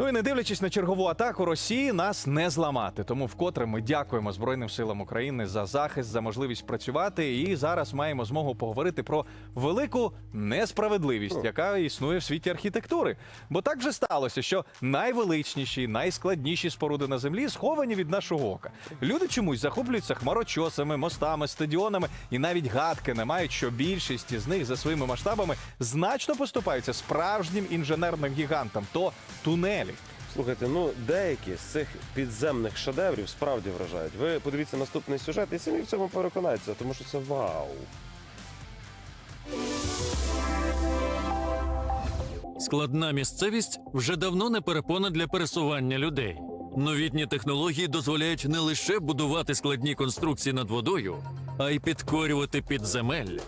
Ну і не дивлячись на чергову атаку Росії, нас не зламати. Тому вкотре ми дякуємо Збройним силам України за захист, за можливість працювати. І зараз маємо змогу поговорити про велику несправедливість, яка існує в світі архітектури. Бо так же сталося, що найвеличніші, найскладніші споруди на землі сховані від нашого ока. Люди чомусь захоплюються хмарочосами, мостами, стадіонами і навіть гадки не мають, що більшість із них за своїми масштабами значно поступаються справжнім інженерним гігантам, то тунелі. Слухайте, ну деякі з цих підземних шедеврів справді вражають. Ви подивіться наступний сюжет і самі в цьому переконайтеся, тому що це вау. Складна місцевість вже давно не перепона для пересування людей. Новітні технології дозволяють не лише будувати складні конструкції над водою, а й підкорювати підземелля.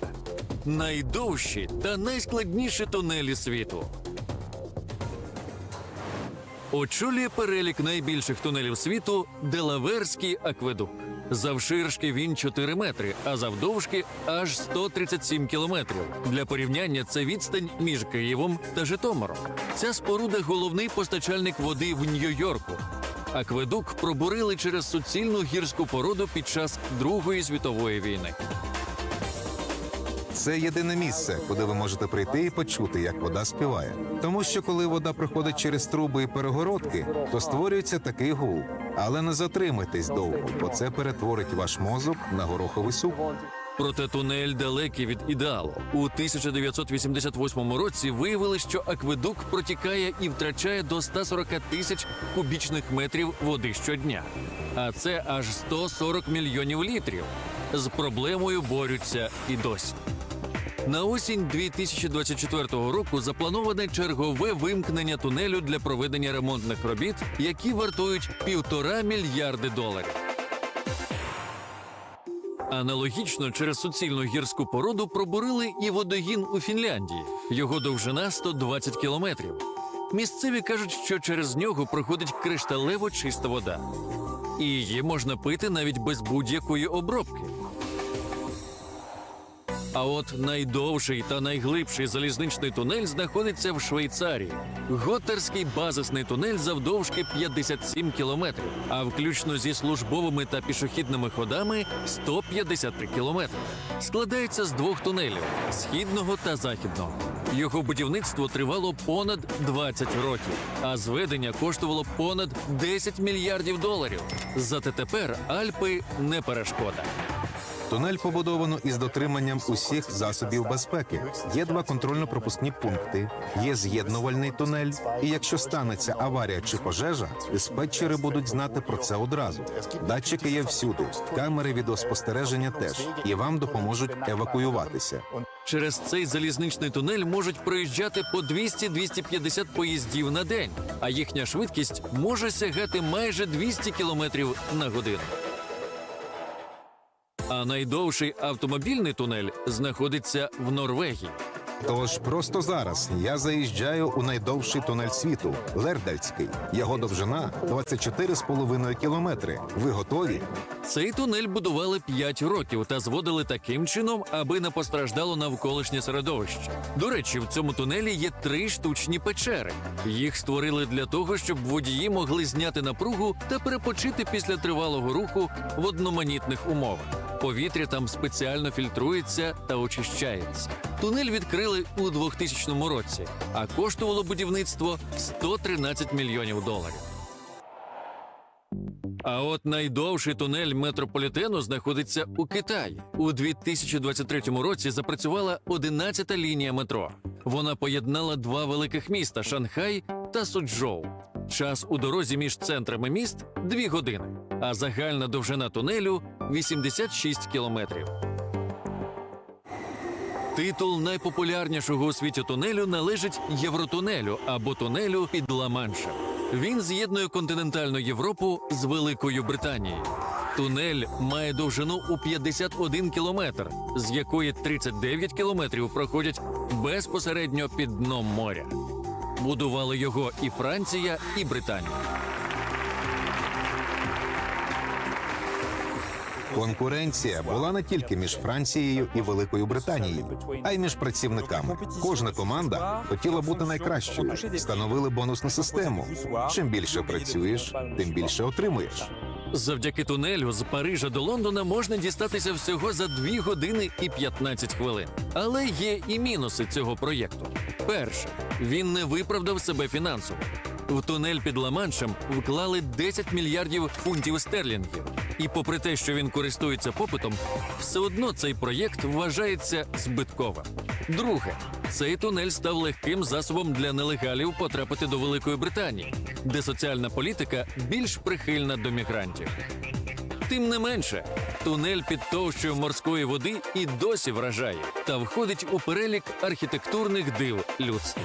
Найдовші та найскладніші тунелі світу. Очолює перелік найбільших тунелів світу Делаверський акведук. Завширшки він 4 метри, а завдовжки аж 137 кілометрів. Для порівняння це відстань між Києвом та Житомиром. Ця споруда головний постачальник води в Нью-Йорку. Акведук пробурили через суцільну гірську породу під час Другої світової війни. Це єдине місце, куди ви можете прийти і почути, як вода співає. Тому що коли вода проходить через труби і перегородки, то створюється такий гул. Але не затримуйтесь довго, бо це перетворить ваш мозок на гороховий суп. Проте тунель далекий від ідеалу. У 1988 році виявили, що акведук протікає і втрачає до 140 тисяч кубічних метрів води щодня. А це аж 140 мільйонів літрів. З проблемою борються і досі. На осінь 2024 року заплановане чергове вимкнення тунелю для проведення ремонтних робіт, які вартують півтора мільярди доларів. Аналогічно через суцільну гірську породу пробурили і водогін у Фінляндії. Його довжина 120 кілометрів. Місцеві кажуть, що через нього проходить кришталево чиста вода. І її можна пити навіть без будь-якої обробки. А от найдовший та найглибший залізничний тунель знаходиться в Швейцарії. Готерський базисний тунель завдовжки 57 кілометрів, а включно зі службовими та пішохідними ходами 153 кілометри. Складається з двох тунелів східного та західного. Його будівництво тривало понад 20 років, а зведення коштувало понад 10 мільярдів доларів. Зате тепер Альпи не перешкода. Тунель побудовано із дотриманням усіх засобів безпеки. Є два контрольно-пропускні пункти, є з'єднувальний тунель. І якщо станеться аварія чи пожежа, диспетчери будуть знати про це одразу. Датчики є всюди, камери відеоспостереження теж, і вам допоможуть евакуюватися. Через цей залізничний тунель можуть проїжджати по 200-250 поїздів на день, а їхня швидкість може сягати майже 200 кілометрів на годину. А найдовший автомобільний тунель знаходиться в Норвегії. Тож просто зараз я заїжджаю у найдовший тунель світу Лердальський. Його довжина 24,5 кілометри. Ви готові? Цей тунель будували 5 років та зводили таким чином, аби не постраждало навколишнє середовище. До речі, в цьому тунелі є три штучні печери. Їх створили для того, щоб водії могли зняти напругу та перепочити після тривалого руху в одноманітних умовах. Повітря там спеціально фільтрується та очищається. Тунель відкрили у 2000 році, а коштувало будівництво 113 мільйонів доларів. А от найдовший тунель метрополітену знаходиться у Китаї. У 2023 році запрацювала 11-та лінія метро. Вона поєднала два великих міста Шанхай та Суджоу. Час у дорозі між центрами міст 2 години, а загальна довжина тунелю 86 кілометрів. Титул найпопулярнішого у світі тунелю належить Євротунелю або тунелю під Ла-Маншем. Він з'єднує континентальну Європу з Великою Британією. Тунель має довжину у 51 кілометр, з якої 39 кілометрів проходять безпосередньо під дном моря. Будували його і Франція, і Британія. Конкуренція була не тільки між Францією і Великою Британією, а й між працівниками. Кожна команда хотіла бути найкращою. Встановили бонусну систему. Чим більше працюєш, тим більше отримуєш. Завдяки тунелю з Парижа до Лондона можна дістатися всього за 2 години і 15 хвилин. Але є і мінуси цього проєкту. Перше, він не виправдав себе фінансово. В тунель під Ла-Маншем вклали 10 мільярдів фунтів стерлінгів. І попри те, що він користується попитом, все одно цей проєкт вважається збитковим. Друге, цей тунель став легким засобом для нелегалів потрапити до Великої Британії, де соціальна політика більш прихильна до мігрантів. Тим не менше, тунель під товщою морської води і досі вражає та входить у перелік архітектурних див людства.